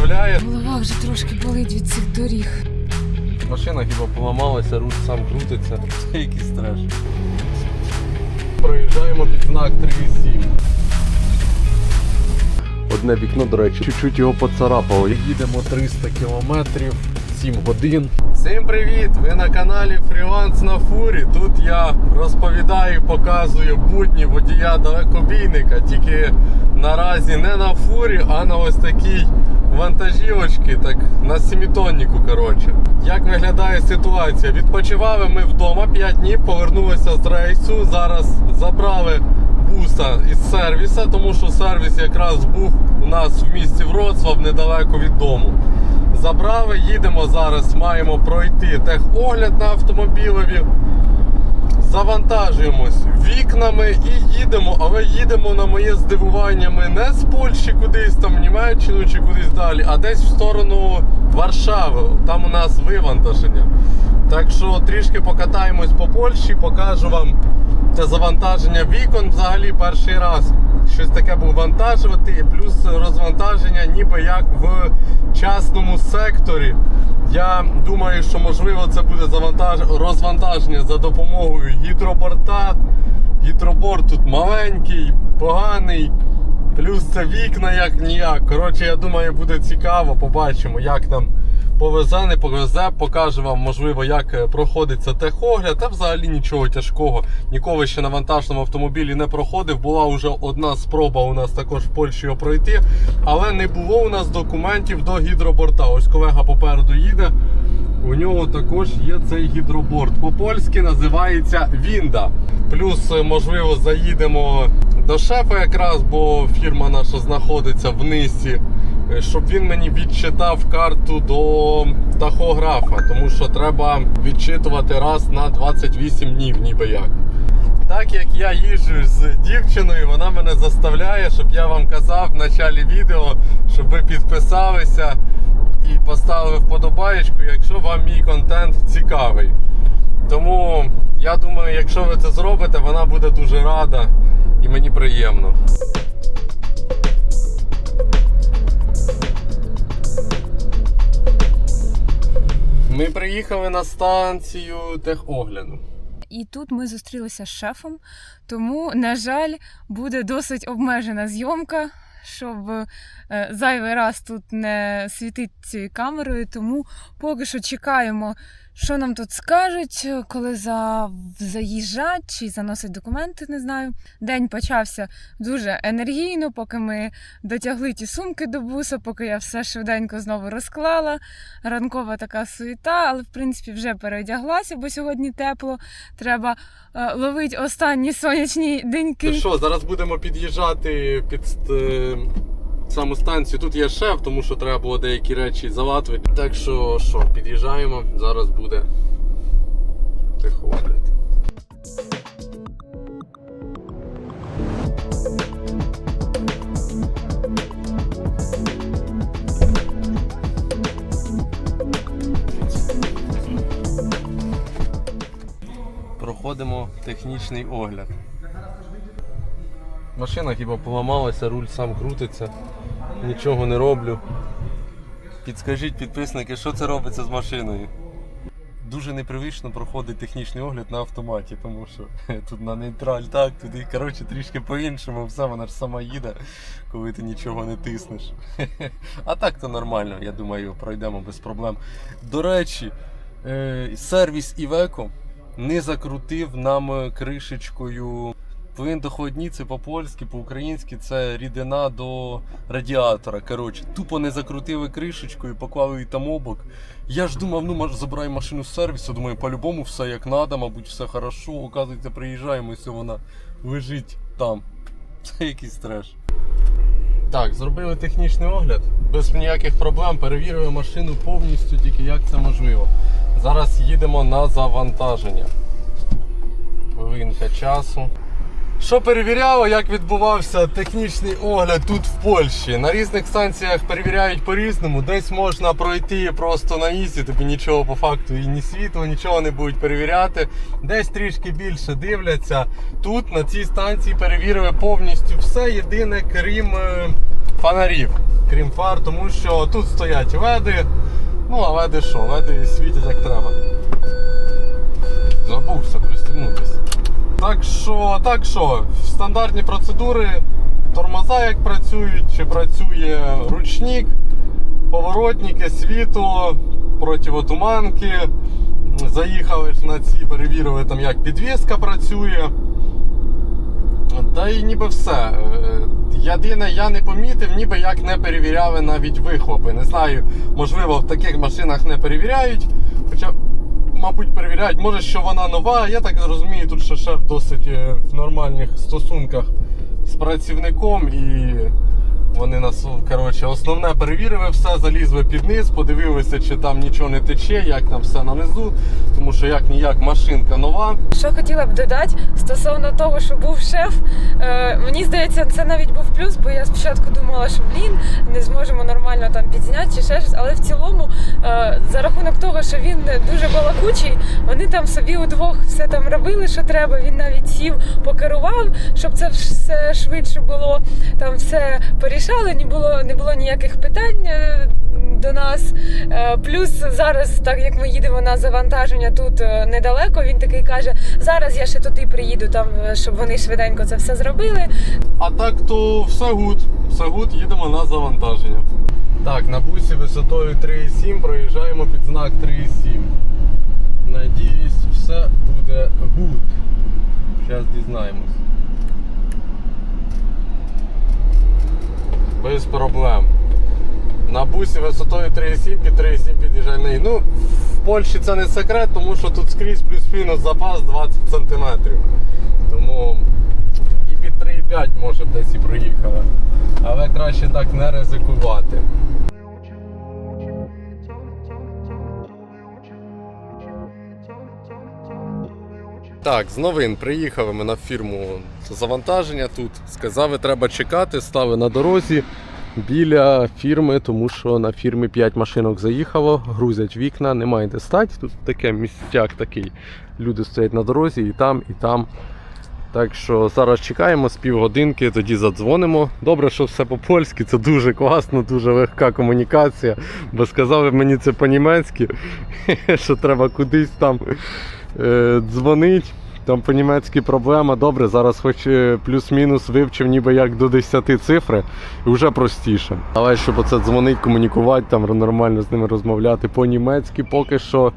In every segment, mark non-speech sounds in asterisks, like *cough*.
заставляє. Голова вже трошки болить від цих доріг. Машина хіба поламалася, руль сам крутиться. *laughs* Це якийсь треш. Проїжджаємо під знак 3,7. Одне вікно, до речі, чуть-чуть його поцарапало. Їдемо 300 кілометрів, 7 годин. Всім привіт! Ви на каналі Фріланс на фурі. Тут я розповідаю, показую будні водія далекобійника. Тільки наразі не на фурі, а на ось такій вантажівочці, так на семитоннику, коротше. Як виглядає ситуація? Відпочивали ми вдома 5 днів, повернулися з рейсу. Зараз забрали буса із сервіса, тому що сервіс якраз був у нас в місті Вроцлав, недалеко від дому. Забрали, їдемо зараз, маємо пройти техогляд на автомобілеві. Завантажуємось вікнами і їдемо, але їдемо на моє здивування. Ми не з Польщі кудись там, в Німеччину чи кудись далі, а десь в сторону Варшави. Там у нас вивантаження. Так що трішки покатаємось по Польщі, покажу вам це завантаження вікон взагалі перший раз. Щось таке був вантажувати, плюс розвантаження ніби як в частному секторі. Я думаю, що можливо це буде завантаж... розвантаження за допомогою гідроборта. Гідроборт тут маленький, поганий. Плюс це вікна як ніяк. Коротше, я думаю, буде цікаво. Побачимо, як нам повезе, не повезе. Покажу вам, можливо, як е, проходиться техогляд. Та взагалі нічого тяжкого. Ніколи ще на вантажному автомобілі не проходив. Була вже одна спроба у нас також в Польщі його пройти. Але не було у нас документів до гідроборта. Ось колега попереду їде. У нього також є цей гідроборд. По-польськи називається Вінда. Плюс, е, можливо, заїдемо до шефа якраз, бо фірма наша знаходиться в е, щоб він мені відчитав карту до тахографа, тому що треба відчитувати раз на 28 днів, ніби як. Так як я їжджу з дівчиною, вона мене заставляє, щоб я вам казав в началі відео, щоб ви підписалися і поставили вподобаєчку, якщо вам мій контент цікавий. Тому я думаю, якщо ви це зробите, вона буде дуже рада і мені приємно. Ми приїхали на станцію техогляду. І тут ми зустрілися з шефом, тому, на жаль, буде досить обмежена зйомка, щоб е, зайвий раз тут не світити цією камерою. Тому поки що чекаємо, що нам тут скажуть, коли за... заїжджать чи заносять документи, не знаю. День почався дуже енергійно, поки ми дотягли ті сумки до буса, поки я все швиденько знову розклала. Ранкова така суєта, але в принципі вже переодяглася, бо сьогодні тепло. Треба е, ловити останні сонячні деньки. Що, зараз будемо під'їжджати під е, саму станцію. Тут є шеф, тому що треба було деякі речі залатувати. Так що, що, під'їжджаємо, зараз буде техогляд. Проходимо технічний огляд. Машина хіба поламалася, руль сам крутиться, нічого не роблю. Підскажіть, підписники, що це робиться з машиною? Дуже непривично проходить технічний огляд на автоматі, тому що тут на нейтраль так, туди коротше, трішки по-іншому, все, вона ж сама їде, коли ти нічого не тиснеш. *laughs* А так то нормально, я думаю, пройдемо без проблем. До речі, е, сервіс Iveco не закрутив нам кришечкою Двоєндоходні це по-польськи, по-українськи це рідина до радіатора. Коротше, тупо не закрутили кришечку і поклали її там обок. Я ж думав, ну забирай машину з сервісу, думаю, по-любому все як надо, мабуть, все хорошо. Оказується, приїжджаємо, все вона лежить там. *laughs* Це якийсь треш. Так, зробили технічний огляд, без ніяких проблем, перевірили машину повністю, тільки як це можливо. Зараз їдемо на завантаження. Хвилинка часу. Що перевіряло, як відбувався технічний огляд тут в Польщі. На різних станціях перевіряють по-різному. Десь можна пройти просто на ізі, тобі нічого по факту і ні світло, нічого не будуть перевіряти. Десь трішки більше дивляться. Тут на цій станції перевірили повністю все. Єдине, крім е, фонарів, крім фар, тому що тут стоять веди. Ну, а веди що? Веди світять як треба. Забувся пристібнутися. Так що, так що, стандартні процедури, тормоза як працюють, чи працює ручник, поворотники, світло, противотуманки. Заїхали на ці, перевірили там, як підвіска працює. Та й ніби все. Е, Єдине, я не помітив, ніби як не перевіряли навіть вихлопи. Не знаю, можливо, в таких машинах не перевіряють. Хоча, мабуть, перевіряють. Може, що вона нова. Я так розумію, тут ще шеф досить е, в нормальних стосунках з працівником і. Вони нас, коротше, основне перевірили все, залізли під низ, подивилися, чи там нічого не тече, як там все на низу, тому що як ніяк машинка нова. Що хотіла б додати стосовно того, що був шеф, е, мені здається, це навіть був плюс, бо я спочатку думала, що блін, не зможемо нормально там підзняти чи ще щось. Але в цілому, е, за рахунок того, що він дуже балакучий, вони там собі удвох все там робили, що треба. Він навіть сів, покерував, щоб це все швидше було. Там все порішали, не було, не було ніяких питань. е, До нас Е, плюс зараз, так як ми їдемо на завантаження тут е, недалеко, він такий каже: зараз я ще туди приїду, там щоб вони швиденько це все зробили. А так то все гуд. Все гуд, їдемо на завантаження. Так, на бусі висотою 3,7 проїжджаємо під знак 3,7. Надіюсь, все буде гуд. Зараз дізнаємось. Без проблем. На бусі висотою 3,7 під 3,7 під'їжджальний. Ну, в Польщі це не секрет, тому що тут скрізь плюс-мінус запас 20 см. Тому і під 3,5 може б десь і проїхали. Але краще так не ризикувати. Так, з новин приїхали ми на фірму завантаження тут. Сказали, треба чекати, стали на дорозі біля фірми, тому що на фірмі 5 машинок заїхало, грузять вікна, немає де стати. Тут таке місцяк такий. Люди стоять на дорозі і там, і там. Так що зараз чекаємо з півгодинки, тоді задзвонимо. Добре, що все по-польськи, це дуже класно, дуже легка комунікація. Бо сказали мені це по-німецьки, *laughs* що треба кудись там е, дзвонити. Там по-німецьки проблема. Добре, зараз хоч е, плюс-мінус вивчив ніби як до 10 цифри, і вже простіше. Але щоб оце дзвонить, комунікувати, там нормально з ними розмовляти по-німецьки, поки що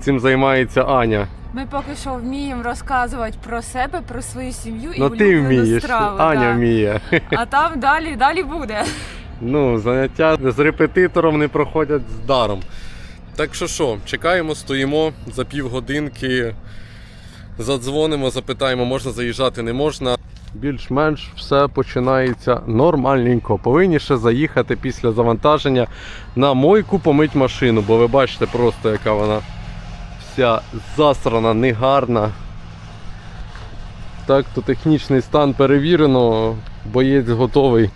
цим займається Аня. Ми поки що вміємо розказувати про себе, про свою сім'ю і Ну ти вмієш, страву. Аня да. вміє. А там далі, далі буде. Ну, заняття з репетитором не проходять з даром. Так що що, чекаємо, стоїмо за півгодинки, задзвонимо, запитаємо, можна заїжджати, не можна. Більш-менш все починається нормальненько. Повинні ще заїхати після завантаження на мойку помить машину, бо ви бачите просто, яка вона вся засрана, негарна. Так, то технічний стан перевірено, боєць готовий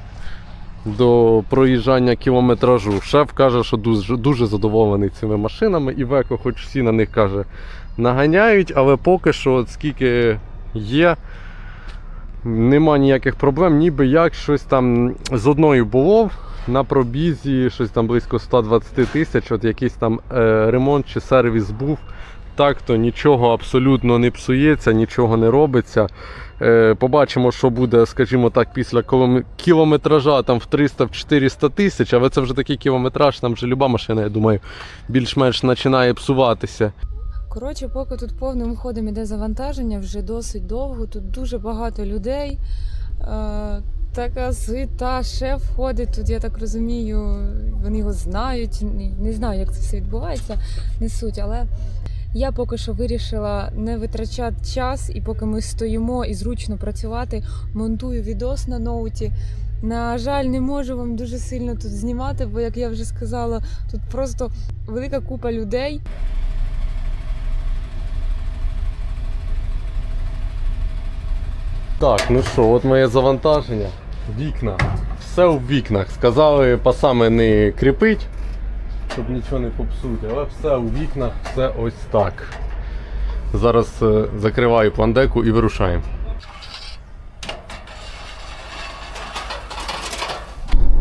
до проїжджання кілометражу. Шеф каже, що дуже, дуже задоволений цими машинами. І Веко, хоч всі на них каже, наганяють, але поки що, от скільки є, нема ніяких проблем, ніби як щось там з одною було. На пробізі щось там близько 120 тисяч, от якийсь там е, ремонт чи сервіс був. Так то нічого абсолютно не псується, нічого не робиться. Е, побачимо, що буде, скажімо так, після кілометража там в 300-400 тисяч, але це вже такий кілометраж, там вже люба машина, я думаю, більш-менш починає псуватися. Коротше, поки тут повним ходом іде завантаження, вже досить довго, тут дуже багато людей. Е, така суета, шеф ходить тут, я так розумію, вони його знають. Не знаю, як це все відбувається, не суть, але я поки що вирішила не витрачати час, і поки ми стоїмо і зручно працювати, монтую відос на ноуті. На жаль, не можу вам дуже сильно тут знімати, бо, як я вже сказала, тут просто велика купа людей. Так, ну що, от моє завантаження. Вікна. Все в вікнах. Сказали пасами не кріпить, щоб нічого не попсути, але все у вікнах, все ось так. Зараз е, закриваю пландеку і вирушаємо.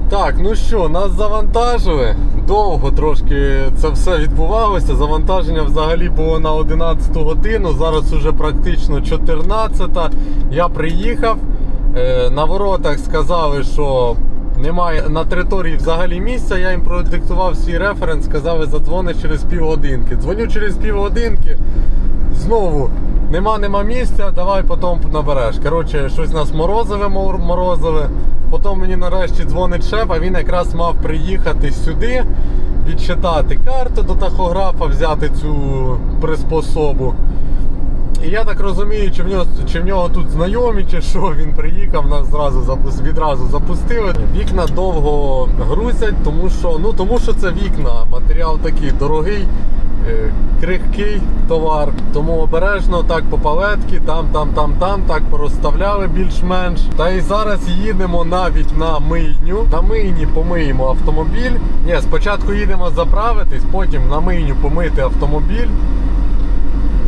Так, ну що, нас завантажили. Довго трошки це все відбувалося. Завантаження взагалі було на 11 годину. Зараз уже практично 14. Я приїхав. Е, На воротах сказали, що немає на території взагалі місця. Я їм продиктував свій референс, сказали, задзвониш через півгодинки. Дзвоню через півгодинки. Знову нема, нема місця, давай потім набереш. Коротше, щось у нас морозиве, мор- морозиве. Потім мені нарешті дзвонить шеф, а він якраз мав приїхати сюди, відчитати карту до тахографа, взяти цю приспособу. І я так розумію, чи в нього, чи в нього тут знайомі, чи що він приїхав, нас зразу відразу запустили. Вікна довго грузять, тому що, ну, тому що це вікна. Матеріал такий дорогий, е, крихкий товар. Тому обережно так по палетки, там, там, там, там, так порозставляли більш-менш. Та і зараз їдемо навіть на мийню. На мийні помиємо автомобіль. Ні, спочатку їдемо заправитись, потім на мийню помити автомобіль.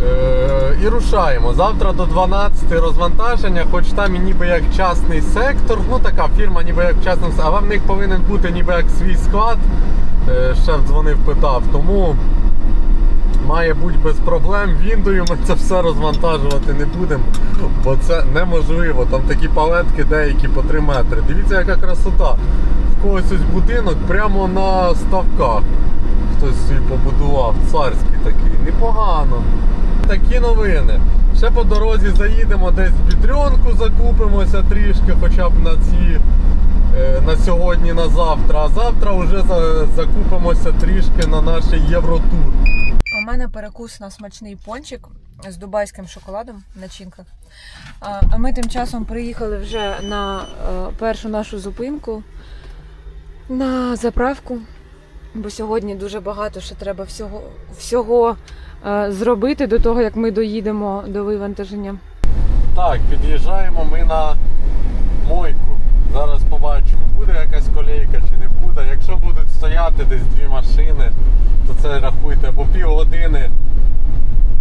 Е, і рушаємо. Завтра до 12 розвантаження, хоч там і ніби як частний сектор, ну така фірма ніби як частний, а в них повинен бути ніби як свій склад. Е, Шеф дзвонив, питав, тому має бути без проблем. Віндою ми це все розвантажувати не будемо, бо це неможливо. Там такі палетки деякі по 3 метри. Дивіться, яка красота. В когось ось будинок прямо на ставках. Хтось собі побудував, царський такий, непогано. Такі новини. Ще по дорозі заїдемо десь в Бітрьонку, закупимося трішки, хоча б на ці е, на сьогодні, на завтра. А завтра вже закупимося трішки на наш Євротур. У мене перекус на смачний пончик з дубайським шоколадом, начинка. А ми тим часом приїхали вже на е, першу нашу зупинку на заправку. Бо сьогодні дуже багато ще треба всього, всього зробити до того, як ми доїдемо до вивантаження. Так, під'їжджаємо ми на мойку. Зараз побачимо, буде якась колейка чи не буде. Якщо будуть стояти десь дві машини, то це рахуйте по півгодини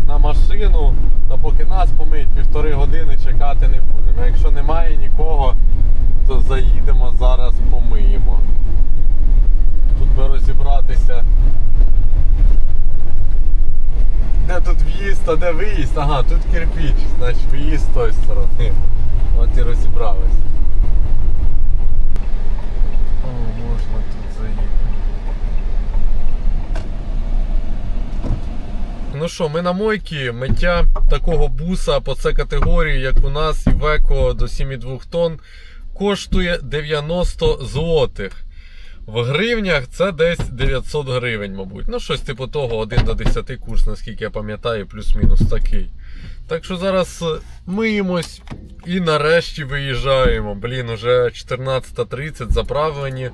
на машину, та поки нас помиють півтори години чекати не будемо. Якщо немає нікого, то заїдемо зараз помиємо. Тут би розібратися. Де тут в'їзд, а де виїзд? Ага, тут кирпіч, значить виїзд з тої сторони. От і розібрались. Можна тут заїхати. Ну що, ми на мойці миття такого буса по це категорії, як у нас, Івеко до 7,2 тонн, коштує 90 злотих. В гривнях це десь 900 гривень, мабуть. Ну, щось типу того, 1 до 10 курс, наскільки я пам'ятаю, плюс-мінус такий. Так що зараз е, миємось і нарешті виїжджаємо. Блін, уже 14.30 заправлені.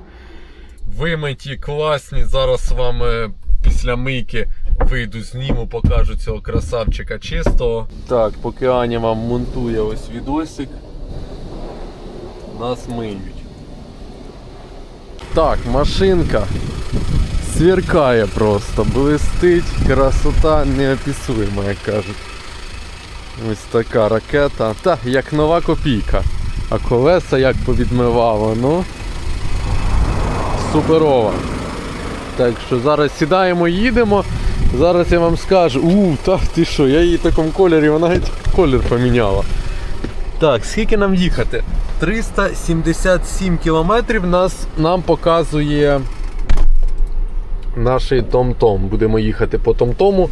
Вимиті, класні. Зараз вам е, після мийки вийду, зніму, покажу цього красавчика чистого. Так, поки Аня вам монтує ось відосик. Нас миють. Так, машинка сверкає просто, блистить, красота неописуема, як кажуть. Ось така ракета. Та, як нова копійка. А колеса як повідмивало, ну. Суперова. Так що зараз сідаємо, їдемо. Зараз я вам скажу. У, та ти що, я її в такому кольорі, вона геть колір поміняла. Так, скільки нам їхати? 377 кілометрів нас, нам показує наш Том-Том. Будемо їхати по Том-Тому.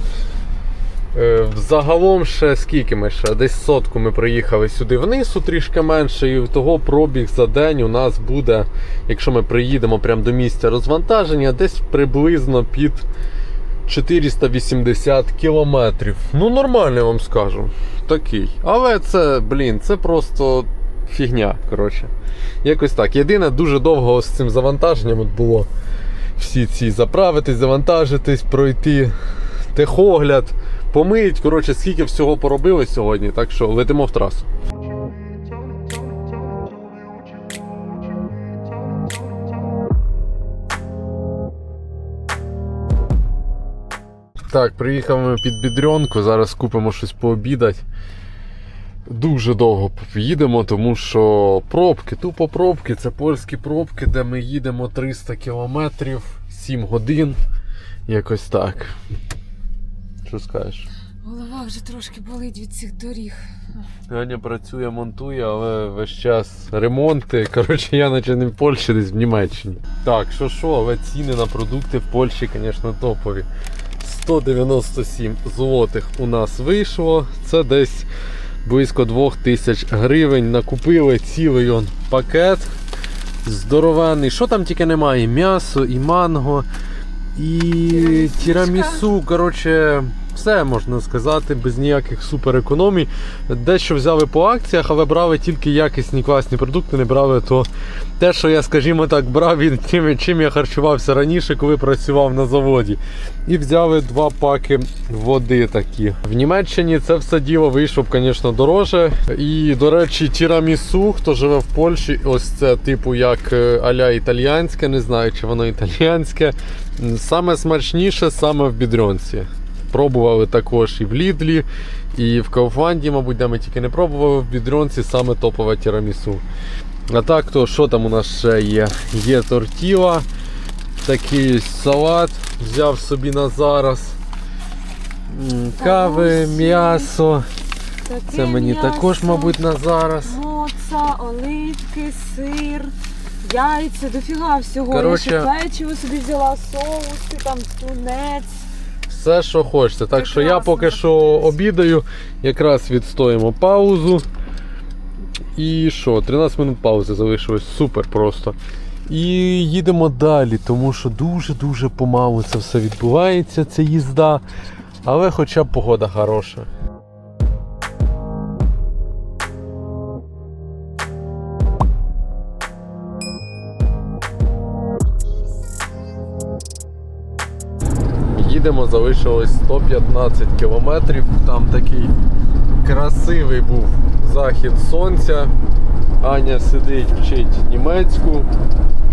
Е, Загалом ще скільки ми ще? Десь сотку ми приїхали сюди вниз, трішки менше, і того пробіг за день у нас буде, якщо ми приїдемо прямо до місця розвантаження, десь приблизно під 480 кілометрів. Ну, нормально вам скажу. Такий. Але це, блін, це просто фігня. коротше. Якось так. Єдине, дуже довго з цим завантаженням от було всі ці заправитись, завантажитись, пройти техогляд, помить. Коротше, скільки всього поробили сьогодні, так що летимо в трасу. Так, приїхали ми під бідрьонку, зараз купимо щось пообідати. Дуже довго їдемо, тому що пробки, тупо пробки, це польські пробки, де ми їдемо 300 кілометрів, 7 годин. Якось так. Що скажеш? Голова вже трошки болить від цих доріг. Аня працює, монтує, але весь час ремонти. Коротше, я наче не в Польщі, десь в Німеччині. Так, що що, але ціни на продукти в Польщі, звісно, топові. 197 злотих у нас вийшло. Це десь близько 2000 гривень. Накупили цілий он пакет. Здоровенний. Що там тільки немає? І М'ясо, і манго, і тірамісу. Коротше, все можна сказати, без ніяких суперекономій. Дещо взяли по акціях, але брали тільки якісні класні продукти, не брали то те, що я, скажімо так, брав від тим, чим я харчувався раніше, коли працював на заводі. І взяли два паки води такі. В Німеччині це все діло вийшло звісно, дороже. І, до речі, тірамісу, хто живе в Польщі, ось це типу як е, аля італіянське, не знаю, чи воно італіянське. Саме смачніше саме в Бідрьонці. Пробували також і в Лідлі, і в Кауфланді, мабуть, де ми тільки не пробували, в Бідрьонці саме топове тірамісу. А так, то що там у нас ще є? Є тортіла, такий салат взяв собі на зараз. Кави, м'ясо. Це мені також, мабуть, на зараз. Моца, оливки, сир, яйця, дофіга всього. Ще печиво собі взяла, соуси, там тунець. Все, що хочете. Так що я поки що обідаю, якраз відстоїмо паузу. І що, 13 минут паузи залишилось. Супер просто. І їдемо далі, тому що дуже-дуже помалу це все відбувається, ця їзда. Але хоча б погода хороша. Залишилось 115 кілометрів. Там такий красивий був захід сонця. Аня сидить, вчить німецьку.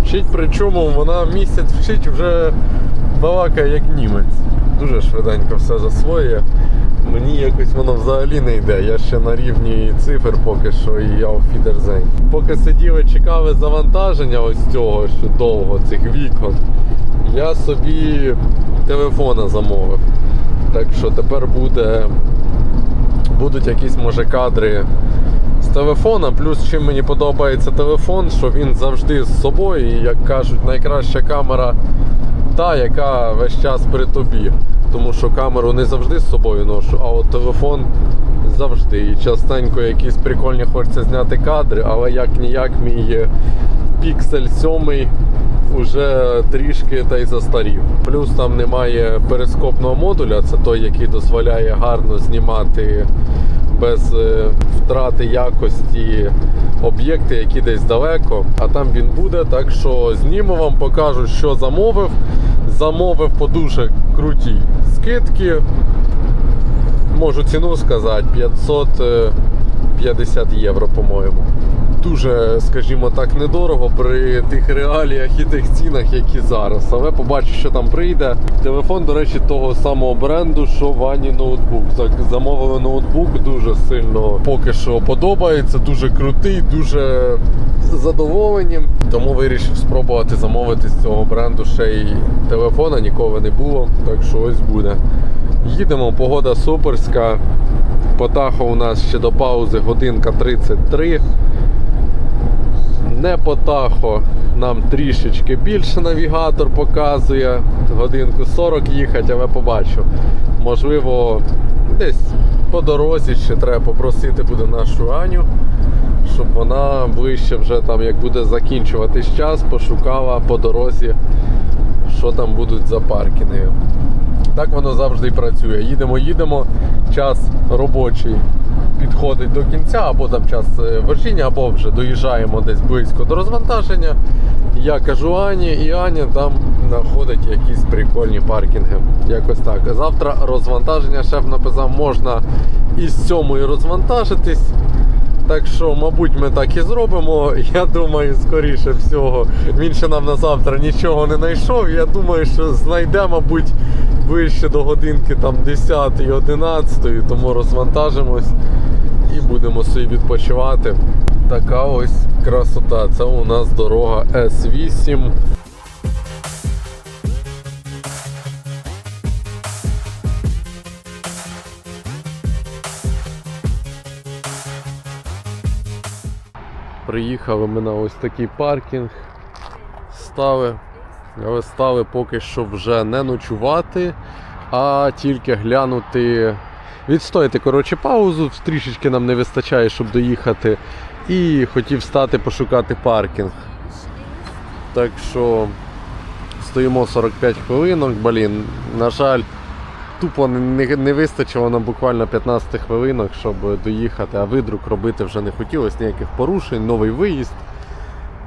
Вчить, причому вона місяць вчить вже балакає як німець. Дуже швиденько все засвоює. Мені якось воно взагалі не йде. Я ще на рівні цифр поки що і я в Фідерзень. Поки сиділи, чекали завантаження ось цього, що довго цих вікон, я собі телефона замовив. Так що тепер буде, будуть якісь може кадри з телефона. Плюс чим мені подобається телефон, що він завжди з собою. І як кажуть, найкраща камера та, яка весь час при тобі. Тому що камеру не завжди з собою ношу, а от телефон завжди. І частенько якісь прикольні хочеться зняти кадри, але як ніяк мій піксель 7 уже трішки та й застарів. Плюс там немає перископного модуля, це той, який дозволяє гарно знімати без е, втрати якості об'єкти, які десь далеко. А там він буде. Так що зніму вам, покажу, що замовив. Замовив по дуже крутій скидки. Можу ціну сказати 550 євро, по-моєму. Дуже, скажімо так, недорого при тих реаліях і тих цінах, які зараз. Але побачу, що там прийде. Телефон, до речі, того самого бренду, що Вані ноутбук. Замовили ноутбук, дуже сильно поки що подобається, дуже крутий, дуже задоволені. Тому вирішив спробувати замовити з цього бренду ще й телефона, ніколи не було. Так що ось буде. Їдемо, погода суперська. Потахо у нас ще до паузи годинка 33. Не потахо, нам трішечки більше навігатор показує. Годинку 40 їхати, але побачу. Можливо, десь по дорозі ще треба попросити буде нашу Аню, щоб вона ближче вже там, як буде закінчуватись час, пошукала по дорозі, що там будуть за паркінги. Так воно завжди і працює. Їдемо, їдемо, час робочий підходить до кінця, або там час е, вершіння, або вже доїжджаємо десь близько до розвантаження. Я кажу Ані, і Аня там знаходить якісь прикольні паркінги. Якось так. Завтра розвантаження шеф написав, можна із сьомої розвантажитись. Так що, мабуть, ми так і зробимо. Я думаю, скоріше всього, він ще нам на завтра нічого не знайшов. Я думаю, що знайде, мабуть, ближче до годинки там 10 11 тому розвантажимось і будемо собі відпочивати. Така ось красота. Це у нас дорога С8. Приїхали ми на ось такий паркінг. Стали. Але стали поки що вже не ночувати, а тільки глянути, відстояти коротше паузу, трішечки нам не вистачає, щоб доїхати. І хотів стати пошукати паркінг. Так що стоїмо 45 хвилинок, блін. На жаль, тупо не, не вистачило нам буквально 15 хвилинок, щоб доїхати, а видрук робити вже не хотілося, ніяких порушень, новий виїзд.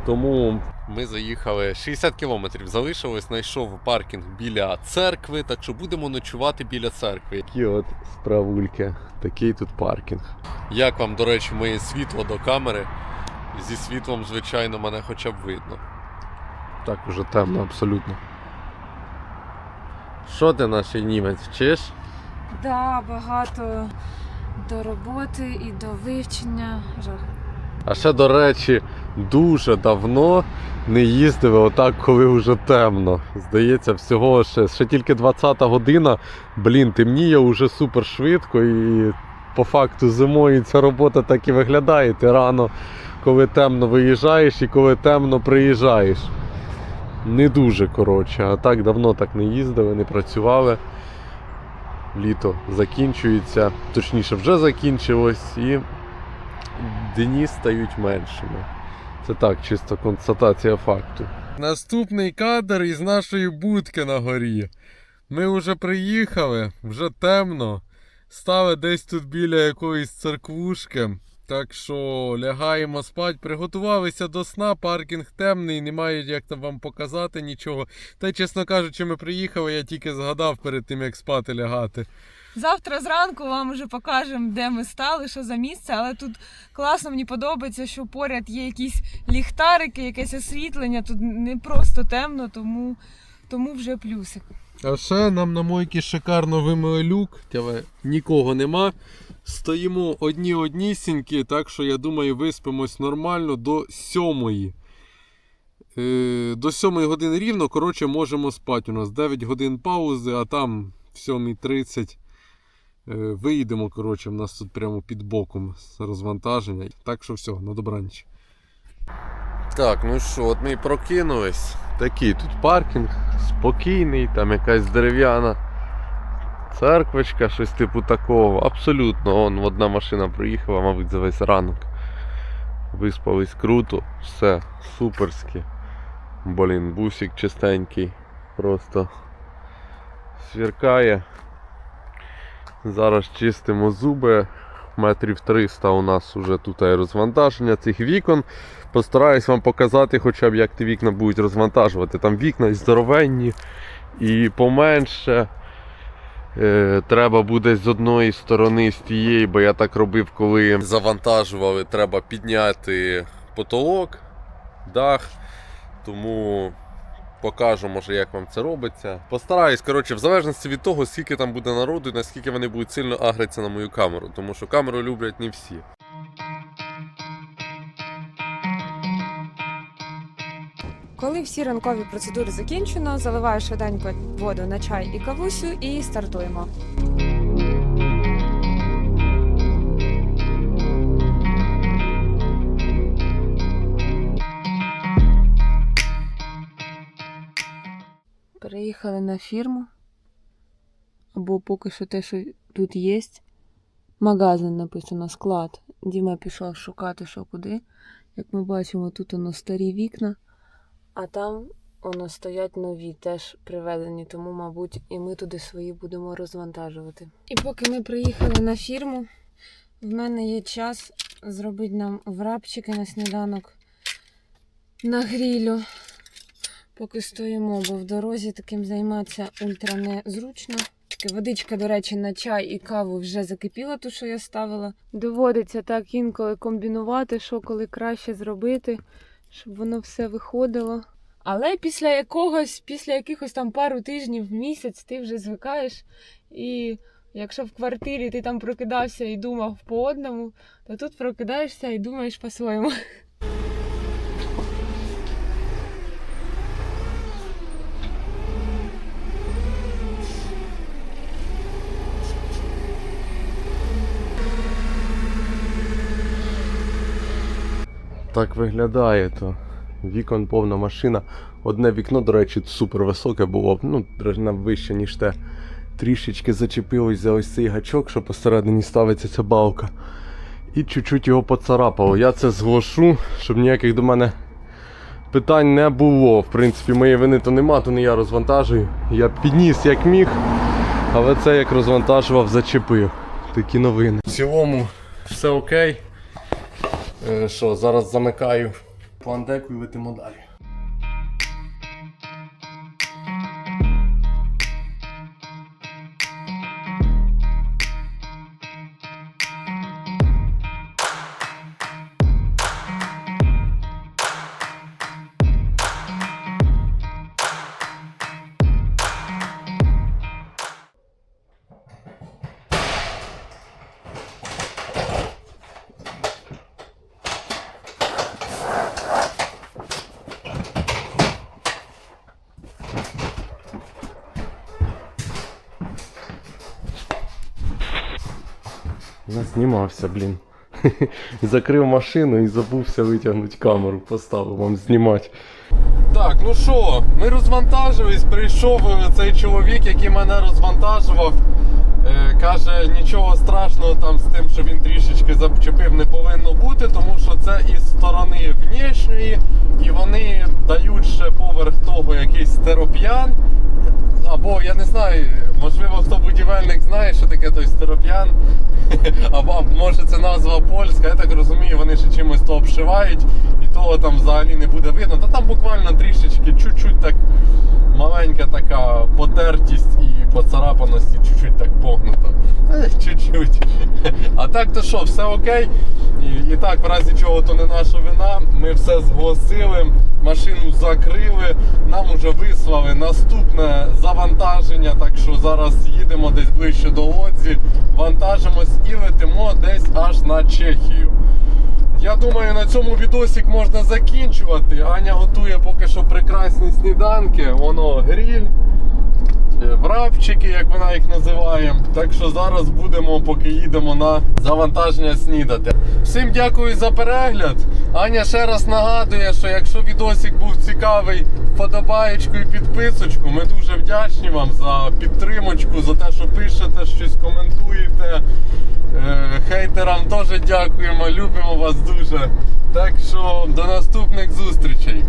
Тому ми заїхали 60 кілометрів, залишилось, знайшов паркінг біля церкви, так що будемо ночувати біля церкви. Які от справульки, такий тут паркінг. Як вам, до речі, моє світло до камери? Зі світлом, звичайно, мене хоча б видно. Так уже темно абсолютно. Що ти наш німець вчиш? Да, багато до роботи і до вивчення. Жах. А ще, до речі, дуже давно не їздили отак, коли вже темно. Здається, всього ще, ще тільки 20-та година. Блін, темніє вже супер швидко і по факту зимою ця робота так і виглядає. Ти рано, коли темно виїжджаєш і коли темно приїжджаєш. Не дуже коротше, а так давно так не їздили, не працювали. Літо закінчується, точніше, вже закінчилось і дні стають меншими. Це так, чисто констатація факту. Наступний кадр із нашої будки на горі. Ми вже приїхали, вже темно. Стали десь тут біля якоїсь церквушки. Так що лягаємо спать, приготувалися до сна, паркінг темний, немає як там вам показати нічого. Та й, чесно кажучи, ми приїхали, я тільки згадав перед тим, як спати лягати. Завтра зранку вам вже покажемо, де ми стали, що за місце, але тут класно, мені подобається, що поряд є якісь ліхтарики, якесь освітлення. Тут не просто темно, тому, тому вже плюсик. А ще нам на мойці шикарно вимили люк, але нікого нема. Стоїмо одні однісінькі, так що я думаю, виспимось нормально до сьомої. Е, до сьомої години рівно, коротше, можемо спати. У нас 9 годин паузи, а там в 7.30 е, виїдемо. Коротше, в нас тут прямо під боком розвантаження. Так що все, на добраніч. Так, ну що, от ми прокинулись. Такий тут паркінг, спокійний, там якась дерев'яна церквочка, щось типу такого. Абсолютно, он одна машина приїхала, мабуть, за весь ранок. Виспались круто, все суперськи. Блін, бусик чистенький, просто сверкає. Зараз чистимо зуби. Метрів 300 у нас вже тут розвантаження цих вікон. Постараюсь вам показати, хоча б як ті вікна будуть розвантажувати. Там вікна і здоровенні і поменше. Е, треба буде з одної сторони, з тієї, бо я так робив, коли завантажували, треба підняти потолок, дах. Тому покажу, може, як вам це робиться. Постараюсь, коротше, в залежності від того, скільки там буде народу і наскільки вони будуть сильно агритися на мою камеру, тому що камеру люблять не всі. Коли всі ранкові процедури закінчено, заливаю швиденько воду на чай і кавусю і стартуємо. Переїхали на фірму. Або поки що те, що тут є. Магазин написано склад. Діма пішов шукати, що куди. Як ми бачимо, тут воно старі вікна. А там воно стоять нові, теж привезені, тому, мабуть, і ми туди свої будемо розвантажувати. І поки ми приїхали на фірму, в мене є час зробити нам врапчики на сніданок на грілю. Поки стоїмо, бо в дорозі таким займатися ультра незручно. Водичка, до речі, на чай і каву вже закипіла, ту, що я ставила. Доводиться так інколи комбінувати, що коли краще зробити щоб воно все виходило. Але після якогось, після якихось там пару тижнів, місяць, ти вже звикаєш і Якщо в квартирі ти там прокидався і думав по одному, то тут прокидаєшся і думаєш по-своєму. Так виглядає то. Вікон повна машина. Одне вікно, до речі, супер високе було, ну, вище, ніж те. Трішечки зачепилось за ось цей гачок, що посередині ставиться ця балка. І чуть-чуть його поцарапало. Я це зглошу, щоб ніяких до мене питань не було. В принципі, моєї вини то нема, то не я розвантажую. Я підніс як міг, але це як розвантажував, зачепив. Такі новини. В цілому все окей. Е, Що, зараз замикаю пландеку і летимо далі. Заснімався, блін. *laughs* Закрив машину і забувся витягнути камеру, поставив вам знімати. Так, ну що, ми розвантажились, прийшов е, цей чоловік, який мене розвантажував. Е, каже, нічого страшного там з тим, що він трішечки зачепив, не повинно бути, тому що це із сторони внішньої, і вони дають ще поверх того якийсь стероп'ян. Або я не знаю, можливо, хто будівельник знає, що таке той стероп'ян. *laughs* Або може це назва польська, я так розумію, вони ще чимось то обшивають, і того там взагалі не буде видно. Та там буквально трішечки, чуть-чуть так маленька така потертість і поцарапаності, чуть-чуть так погнуто. *laughs* Е, Чуть-чуть. А так то що, все окей. І, і так, в разі чого то не наша вина. Ми все зголосили, машину закрили, нам уже вислали наступне завантаження. Так що зараз їдемо десь ближче до Лодзі, вантажимось і летимо десь аж на Чехію. Я думаю, на цьому відосик можна закінчувати. Аня готує поки що прекрасні сніданки. Воно гріль, врабчики, як вона їх називає. Так що зараз будемо, поки їдемо на завантаження снідати. Всім дякую за перегляд. Аня ще раз нагадує, що якщо відосик був цікавий, вподобаєчку і підписочку. Ми дуже вдячні вам за підтримочку, за те, що пишете, щось коментуєте. Е, Хейтерам теж дякуємо, любимо вас дуже. Так що до наступних зустрічей.